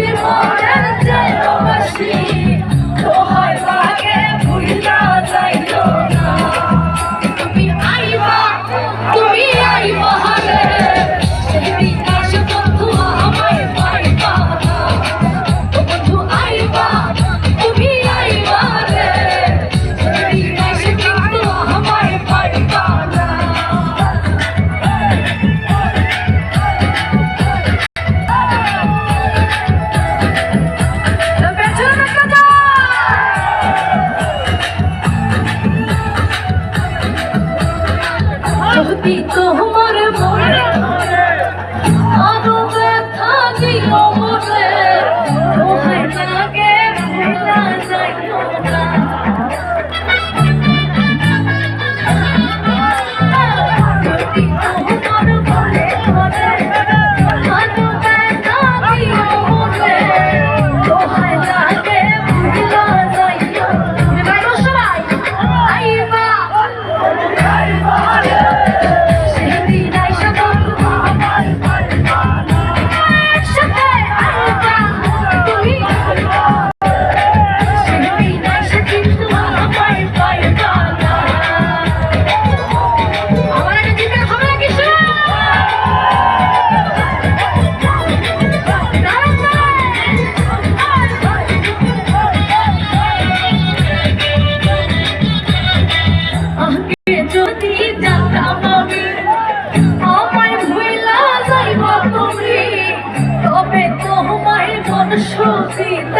এই যদি তোমার মনে Sí,